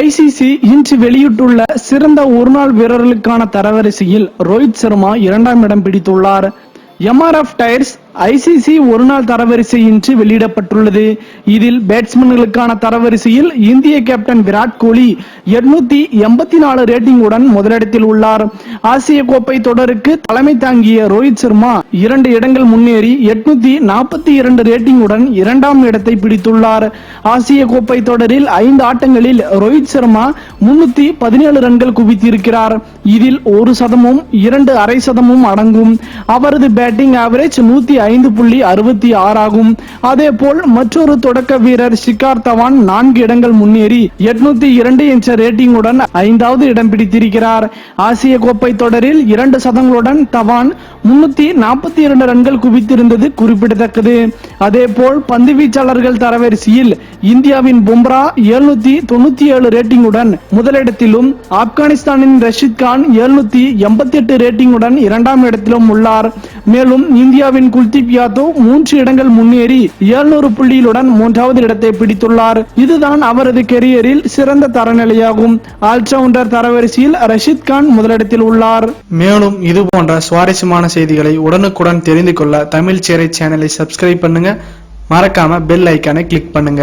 ICC இன்று வெளியிட்டுள்ள சிறந்த ஒருநாள் வீரர்களுக்கான தரவரிசையில் ரோஹித் சர்மா இரண்டாம் இடம் பிடித்துள்ளார். எம்ஆர்எஃப் டயர்ஸ் ஐசிசி ஒருநாள் தரவரிசை இன்று வெளியிடப்பட்டுள்ளது. இதில் பேட்ஸ்மேன்களுக்கான தரவரிசையில் இந்திய கேப்டன் விராட் கோலி 884 எண்பத்தி நாலு ரேட்டிங்குடன் முதலிடத்தில் உள்ளார். ஆசிய கோப்பை தொடருக்கு தலைமை தாங்கிய ரோஹித் சர்மா இரண்டு இடங்கள் முன்னேறி 842 நாற்பத்தி இரண்டு ரேட்டிங்குடன் இரண்டாம் இடத்தை பிடித்துள்ளார். ஆசிய கோப்பை தொடரில் ஐந்து ஆட்டங்களில் ரோஹித் சர்மா முன்னூத்தி பதினேழு ரன்கள் குவித்திருக்கிறார். இதில் ஒரு சதமும் இரண்டு அரை சதமும் அடங்கும். அவரது பேட்டிங் ஆவரேஜ் நூத்தி ஐந்து புள்ளி அறுபத்தி ஆறாகும் அதே போல் மற்றொரு தொடக்க வீரர் ஷிகார் தவான் நான்கு இடங்கள் முன்னேறி எட்நூத்தி இரண்டு என்ற ரேட்டிங்குடன் ஐந்தாவது இடம் பிடித்திருக்கிறார். ஆசிய கோப்பை தொடரில் இரண்டு சதங்களுடன் தவான் முன்னூத்தி நாற்பத்தி இரண்டு ரன்கள் குவித்திருந்தது குறிப்பிடத்தக்கது. அதே போல் பந்து வீச்சாளர்கள் தரவரிசையில் இந்தியாவின் பும்ரா எழுநூத்தி தொண்ணூத்தி ஏழு ரேட்டிங்குடன் முதலிடத்திலும் ஆப்கானிஸ்தானின் ரஷித் கான் எழுநூத்தி எண்பத்தி எட்டு ரேட்டிங்குடன் இரண்டாம் இடத்திலும் உள்ளார். மேலும் இந்தியாவின் குல்தீப் யாதவ் மூன்று இடங்கள் முன்னேறி 700 புள்ளிகளுடன் மூன்றாவது இடத்தை பிடித்துள்ளார். இதுதான் அவரது கெரியரில் சிறந்த தரநிலையாகும். ஆல்ரவுண்டர் தரவரிசையில் ரஷித் கான் முதலிடத்தில் உள்ளார். மேலும் இது போன்ற சுவாரஸ்யமான செய்திகளை உடனுக்குடன் தெரிந்து கொள்ள தமிழ் சேரை சேனலை சப்ஸ்கிரைப் பண்ணுங்க. மறக்காம பெல் ஐக்கானை கிளிக் பண்ணுங்க.